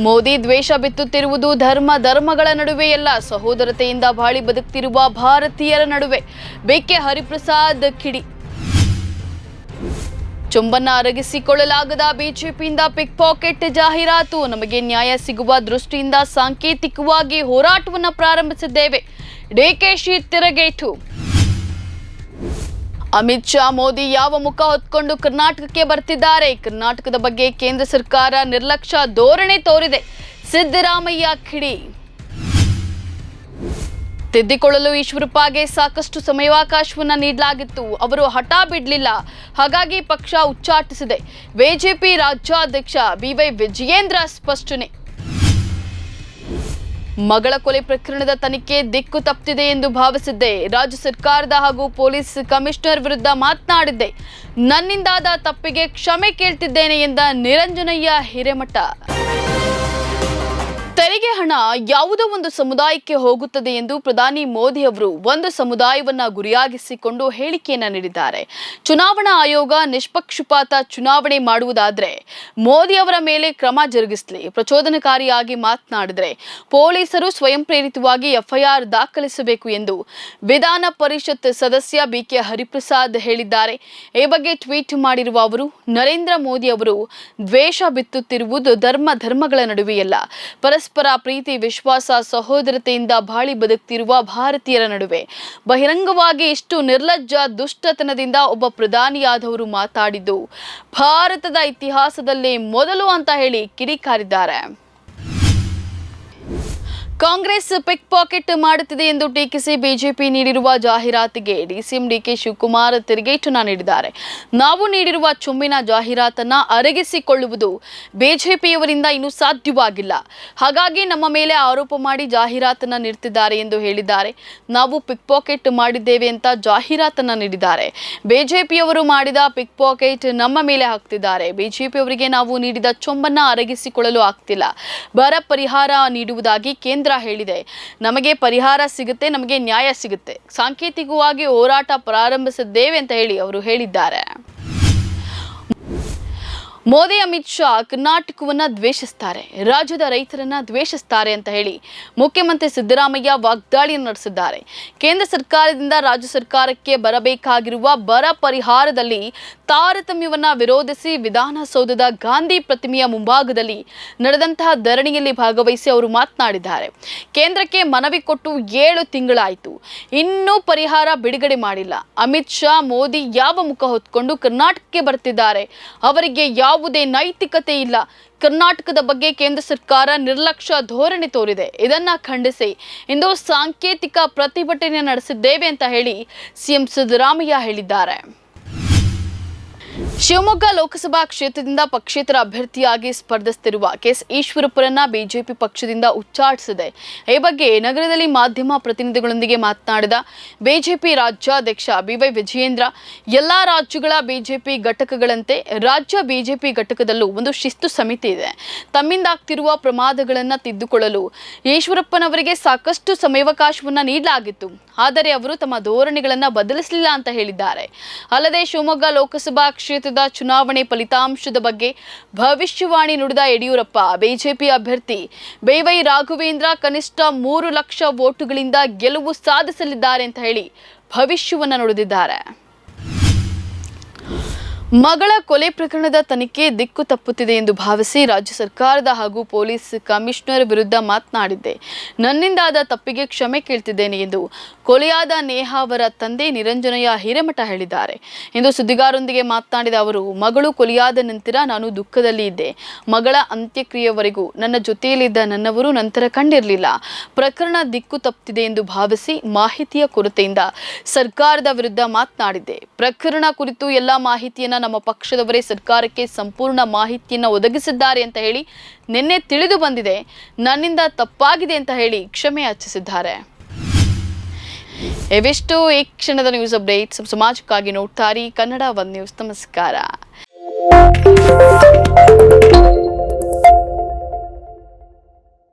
ಮೋದಿ ದ್ವೇಷ ಬಿತ್ತುತ್ತಿರುವುದು ಧರ್ಮ, ಧರ್ಮಗಳ ನಡುವೆ ಎಲ್ಲ ಸಹೋದರತೆಯಿಂದ ಬಾಳಿ ಬದುಕ್ತಿರುವ ಭಾರತೀಯರ ನಡುವೆ. ಬೇಕೆ ಹರಿಪ್ರಸಾದ್ ಕಿಡಿ. ಚೊಂಬನ್ನ ಅರಗಿಸಿಕೊಳ್ಳಲಾಗದ ಬಿಜೆಪಿಯಿಂದ ಪಿಕ್ ಪಾಕೆಟ್ ಜಾಹೀರಾತು. ನಮಗೆ ನ್ಯಾಯ ಸಿಗುವ ದೃಷ್ಟಿಯಿಂದ ಸಾಂಕೇತಿಕವಾಗಿ ಹೋರಾಟವನ್ನು ಪ್ರಾರಂಭಿಸಿದ್ದೇವೆ. ಡಿಕೆಶಿ ತಿರಗೇಟು. ಅಮಿತ್ ಶಾ, ಮೋದಿ ಯಾವ ಮುಖ ಹೊತ್ಕೊಂಡು ಕರ್ನಾಟಕಕ್ಕೆ ಬರ್ತಿದ್ದಾರೆ? ಕರ್ನಾಟಕದ ಬಗ್ಗೆ ಕೇಂದ್ರ ಸರ್ಕಾರ ನಿರ್ಲಕ್ಷ್ಯ ಧೋರಣೆ ತೋರಿದೆ. ಸಿದ್ದರಾಮಯ್ಯ ಕಿಡಿ. ತಿದ್ದಿಕೊಳ್ಳಲು ಈಶ್ವರಪ್ಪಗೆ ಸಾಕಷ್ಟು ಸಮಯಾವಕಾಶವನ್ನು ನೀಡಲಾಗಿತ್ತು. ಅವರು ಹಠ ಬಿಡಲಿಲ್ಲ. ಹಾಗಾಗಿ ಪಕ್ಷ ಉಚ್ಚಾಟಿಸಿದೆ. ಬಿಜೆಪಿ ರಾಜ್ಯಾಧ್ಯಕ್ಷ ಬಿವೈ ವಿಜಯೇಂದ್ರ ಸ್ಪಷ್ಟನೆ. ಮಗಳ ಕೊಲೆ ಪ್ರಕರಣದ ತನಿಖೆ ದಿಕ್ಕು ತಪ್ಪಿದೆ ಎಂದು ಭಾವಿಸಿದ್ದೆ. ರಾಜ್ಯ ಸರ್ಕಾರದ ಹಾಗೂ ಪೊಲೀಸ್ ಕಮಿಷನರ್ ವಿರುದ್ಧ ಮಾತನಾಡಿದ್ದೆ. ನನ್ನಿಂದಾದ ತಪ್ಪಿಗೆ ಕ್ಷಮೆ ಕೇಳ್ತಿದ್ದೇನೆ ಎಂದ ನಿರಂಜನಯ್ಯ ಹಿರೇಮಠ. ತೆರಿಗೆ ಹಣ ಯಾವುದೋ ಒಂದು ಸಮುದಾಯಕ್ಕೆ ಹೋಗುತ್ತದೆ ಎಂದು ಪ್ರಧಾನಿ ಮೋದಿ ಅವರು ಒಂದು ಸಮುದಾಯವನ್ನ ಗುರಿಯಾಗಿಸಿಕೊಂಡು ಹೇಳಿಕೆಯನ್ನ ನೀಡಿದ್ದಾರೆ. ಚುನಾವಣಾ ಆಯೋಗ ನಿಷ್ಪಕ್ಷಪಾತ ಚುನಾವಣೆ ಮಾಡುವುದಾದ್ರೆ ಮೋದಿ ಅವರ ಮೇಲೆ ಕ್ರಮ ಜರುಗಿಸಲಿ, ಪ್ರಚೋದನಕಾರಿಯಾಗಿ ಮಾತನಾಡಿದ್ರೆ ಪೊಲೀಸರು ಸ್ವಯಂ ಪ್ರೇರಿತವಾಗಿ ಎಫ್ಐಆರ್ ದಾಖಲಿಸಬೇಕು ಎಂದು ವಿಧಾನ ಪರಿಷತ್ ಸದಸ್ಯ ಬಿಕೆ ಹರಿಪ್ರಸಾದ್ ಹೇಳಿದ್ದಾರೆ. ಈ ಬಗ್ಗೆ ಟ್ವೀಟ್ ಮಾಡಿರುವ ಅವರು, ನರೇಂದ್ರ ಮೋದಿ ಅವರು ದ್ವೇಷ ಬಿತ್ತುತ್ತಿರುವುದು ಧರ್ಮ ಧರ್ಮಗಳ ನಡುವೆಯಲ್ಲ, ಪರಸ್ಪರ ಪ್ರೀತಿ, ವಿಶ್ವಾಸ, ಸಹೋದರತೆಯಿಂದ ಬಾಳಿ ಬದುಕ್ತಿರುವ ಭಾರತೀಯರ ನಡುವೆ. ಬಹಿರಂಗವಾಗಿ ಇಷ್ಟು ನಿರ್ಲಜ್ಜ ದುಷ್ಟತನದಿಂದ ಒಬ್ಬ ಪ್ರಧಾನಿಯಾದವರು ಮಾತಾಡಿದ್ದು, ಭಾರತದ ಇತಿಹಾಸದಲ್ಲೇ ಮೊದಲು ಅಂತ ಹೇಳಿ ಕಿಡಿಕಾರಿದ್ದಾರೆ. ಕಾಂಗ್ರೆಸ್ ಪಿಕ್ ಪಾಕೆಟ್ ಮಾಡುತ್ತಿದೆ ಎಂದು ಟೀಕಿಸಿ ಬಿಜೆಪಿ ನೀಡಿರುವ ಜಾಹೀರಾತಿಗೆ ಡಿಸಿಎಂ ಡಿಕೆ ಶಿವಕುಮಾರ್ ತಿರುಗೇಟನ್ನ ನೀಡಿದ್ದಾರೆ. ನಾವು ನೀಡಿರುವ ಚುಂಬಿನ ಜಾಹೀರಾತನ್ನ ಅರಗಿಸಿಕೊಳ್ಳುವುದು ಬಿಜೆಪಿಯವರಿಂದ ಇನ್ನೂ ಸಾಧ್ಯವಾಗಿಲ್ಲ. ಹಾಗಾಗಿ ನಮ್ಮ ಮೇಲೆ ಆರೋಪ ಮಾಡಿ ಜಾಹೀರಾತನ್ನ ನೀಡುತ್ತಿದ್ದಾರೆ ಎಂದು ಹೇಳಿದ್ದಾರೆ. ನಾವು ಪಿಕ್ ಪಾಕೆಟ್ ಮಾಡಿದ್ದೇವೆ ಅಂತ ಜಾಹೀರಾತನ್ನ ನೀಡಿದ್ದಾರೆ. ಬಿಜೆಪಿಯವರು ಮಾಡಿದ ಪಿಕ್ ಪಾಕೆಟ್ ನಮ್ಮ ಮೇಲೆ ಹಾಕ್ತಿದ್ದಾರೆ. ಬಿಜೆಪಿಯವರಿಗೆ ನಾವು ನೀಡಿದ ಚೊಂಬನ್ನ ಅರಗಿಸಿಕೊಳ್ಳಲು ಆಗ್ತಿಲ್ಲ. ಬರ ಪರಿಹಾರ ನೀಡುವುದಾಗಿ ಕೇಂದ್ರ ಹೇಳಿದೆ. ನಮಗೆ ಪರಿಹಾರ ಸಿಗುತ್ತೆ ನಮಗೆ ನ್ಯಾಯ ಸಿಗುತ್ತೆ. ಸಾಂಕೇತಿಕವಾಗಿ ಹೋರಾಟ ಪ್ರಾರಂಭಿಸಿದ್ದೇವೆ ಅಂತ ಹೇಳಿ ಅವರು ಹೇಳಿದ್ದಾರೆ. ಮೋದಿ, ಅಮಿತ್ ಶಾ ಕರ್ನಾಟಕವನ್ನು ದ್ವೇಷಿಸ್ತಾರೆ, ರಾಜ್ಯದ ರೈತರನ್ನ ದ್ವೇಷಿಸ್ತಾರೆ ಅಂತ ಹೇಳಿ ಮುಖ್ಯಮಂತ್ರಿ ಸಿದ್ದರಾಮಯ್ಯ ವಾಗ್ದಾಳಿಯನ್ನು ನಡೆಸಿದ್ದಾರೆ. ಕೇಂದ್ರ ಸರ್ಕಾರದಿಂದ ರಾಜ್ಯ ಸರ್ಕಾರಕ್ಕೆ ಬರಬೇಕಾಗಿರುವ ಬರ ಪರಿಹಾರದಲ್ಲಿ ತಾರತಮ್ಯವನ್ನ ವಿರೋಧಿಸಿ ವಿಧಾನಸೌಧದ ಗಾಂಧಿ ಪ್ರತಿಮೆಯ ಮುಂಭಾಗದಲ್ಲಿ ನಡೆದಂತಹ ಧರಣಿಯಲ್ಲಿ ಭಾಗವಹಿಸಿ ಅವರು ಮಾತನಾಡಿದ್ದಾರೆ. ಕೇಂದ್ರಕ್ಕೆ ಮನವಿ ಕೊಟ್ಟು ಏಳು ತಿಂಗಳಾಯಿತು. ಇನ್ನೂ ಪರಿಹಾರ ಬಿಡುಗಡೆ ಮಾಡಿಲ್ಲ. ಅಮಿತ್ ಶಾ, ಮೋದಿ ಯಾವ ಮುಖ ಹೊತ್ಕೊಂಡು ಕರ್ನಾಟಕಕ್ಕೆ ಬರ್ತಿದ್ದಾರೆ. ಅವರಿಗೆ ಯಾವುದೇ ನೈತಿಕತೆ ಇಲ್ಲ. ಕರ್ನಾಟಕದ ಬಗ್ಗೆ ಕೇಂದ್ರ ಸರ್ಕಾರ ನಿರ್ಲಕ್ಷ್ಯ ಧೋರಣೆ ತೋರಿದೆ. ಇದನ್ನ ಖಂಡಿಸಿ. ಇಂದು ಸಾಂಕೇತಿಕ ಪ್ರತಿಭಟನೆ ನಡೆಸಿದ್ದೇವೆ ಅಂತ ಹೇಳಿ ಸಿಎಂ ಸಿದ್ದರಾಮಯ್ಯ ಹೇಳಿದ್ದಾರೆ. ಶಿವಮೊಗ್ಗ ಲೋಕಸಭಾ ಕ್ಷೇತ್ರದಿಂದ ಪಕ್ಷೇತರ ಅಭ್ಯರ್ಥಿಯಾಗಿ ಸ್ಪರ್ಧಿಸುತ್ತಿರುವ ಕೆಎಸ್ ಈಶ್ವರಪ್ಪರನ್ನ ಬಿಜೆಪಿ ಪಕ್ಷದಿಂದ ಉಚ್ಚಾಟಿಸಿದೆ. ಈ ಬಗ್ಗೆ ನಗರದಲ್ಲಿ ಮಾಧ್ಯಮ ಪ್ರತಿನಿಧಿಗಳೊಂದಿಗೆ ಮಾತನಾಡಿದ ಬಿಜೆಪಿ ರಾಜ್ಯಾಧ್ಯಕ್ಷ ಬಿವೈ ವಿಜಯೇಂದ್ರ, ಎಲ್ಲಾ ರಾಜ್ಯಗಳ ಬಿಜೆಪಿ ಘಟಕಗಳಂತೆ ರಾಜ್ಯ ಬಿಜೆಪಿ ಘಟಕದಲ್ಲೂ ಒಂದು ಶಿಸ್ತು ಸಮಿತಿ ಇದೆ. ತಮ್ಮಿಂದಾಗ್ತಿರುವ ಪ್ರಮಾದಗಳನ್ನು ತಿದ್ದುಕೊಳ್ಳಲು ಈಶ್ವರಪ್ಪನವರಿಗೆ ಸಾಕಷ್ಟು ಸಮಯಾವಕಾಶವನ್ನ ನೀಡಲಾಗಿತ್ತು. ಆದರೆ ಅವರು ತಮ್ಮ ಧೋರಣೆಗಳನ್ನು ಬದಲಿಸಲಿಲ್ಲ ಅಂತ ಹೇಳಿದ್ದಾರೆ. ಅಲ್ಲದೆ ಶಿವಮೊಗ್ಗ ಲೋಕಸಭಾ ಕ್ಷೇತ್ರದ ಚುನಾವಣೆ ಫಲಿತಾಂಶದ ಬಗ್ಗೆ ಭವಿಷ್ಯವಾಣಿ ನುಡಿದ ಯಡಿಯೂರಪ್ಪ. ಬಿಜೆಪಿ ಅಭ್ಯರ್ಥಿ ಬೇವೈ ರಾಘವೇಂದ್ರ ಕನಿಷ್ಠ ಮೂರು ಲಕ್ಷ ವೋಟುಗಳಿಂದ ಗೆಲುವು ಸಾಧಿಸಲಿದ್ದಾರೆ ಅಂತ ಹೇಳಿ ಭವಿಷ್ಯವನ್ನ ನುಡಿದಿದ್ದಾರೆ. ಮಗಳ ಕೊಲೆ ಪ್ರಕರಣದ ತನಿಖೆ ದಿಕ್ಕು ತಪ್ಪುತ್ತಿದೆ ಎಂದು ಭಾವಿಸಿ ರಾಜ್ಯ ಸರ್ಕಾರದ ಹಾಗೂ ಪೊಲೀಸ್ ಕಮಿಷನರ್ ವಿರುದ್ಧ ಮಾತನಾಡಿದ್ದೆ. ನನ್ನಿಂದಾದ ತಪ್ಪಿಗೆ ಕ್ಷಮೆ ಕೇಳ್ತಿದ್ದೇನೆ ಎಂದು ಕೊಲೆಯಾದ ನೇಹಾ ಅವರ ತಂದೆ ನಿರಂಜನಯ್ಯ ಹಿರೇಮಠ ಹೇಳಿದ್ದಾರೆ. ಎಂದು ಸುದ್ದಿಗಾರರೊಂದಿಗೆ ಮಾತನಾಡಿದ ಅವರು, ಮಗಳು ಕೊಲೆಯಾದ ನಂತರ ನಾನು ದುಃಖದಲ್ಲಿ ಇದ್ದೆ. ಮಗಳ ಅಂತ್ಯಕ್ರಿಯೆವರೆಗೂ ನನ್ನ ಜೊತೆಯಲ್ಲಿದ್ದ ನನ್ನವರು ನಂತರ ಕಂಡಿರಲಿಲ್ಲ. ಪ್ರಕರಣ ದಿಕ್ಕು ತಪ್ಪುತ್ತಿದೆ ಎಂದು ಭಾವಿಸಿ ಮಾಹಿತಿಯ ಕೊರತೆಯಿಂದ ಸರ್ಕಾರದ ವಿರುದ್ಧ ಮಾತನಾಡಿದ್ದೆ. ಪ್ರಕರಣ ಕುರಿತು ಎಲ್ಲ ಮಾಹಿತಿಯನ್ನ ನಮ್ಮ ಪಕ್ಷದವರೇ ಸರ್ಕಾರಕ್ಕೆ ಸಂಪೂರ್ಣ ಮಾಹಿತಿಯನ್ನ ಒದಗಿಸಿದ್ದಾರೆ ಅಂತ ಹೇಳಿ ನಿನ್ನೆ ತಿಳಿದು ಬಂದಿದೆ. ನನ್ನಿಂದ ತಪ್ಪಾಗಿದೆ ಅಂತ ಹೇಳಿ ಕ್ಷಮೆ ಯಾಚಿಸಿದ್ದಾರೆ. ಇವಿಷ್ಟು ಈ ಕ್ಷಣದ ನ್ಯೂಸ್ ಅಪ್ಡೇಟ್ಸ್ ಸಮಾಜಕ್ಕಾಗಿ ನೋಡ್ತಾರಿ ಕನ್ನಡ ಒನ್ ನ್ಯೂಸ್ ನಮಸ್ಕಾರ.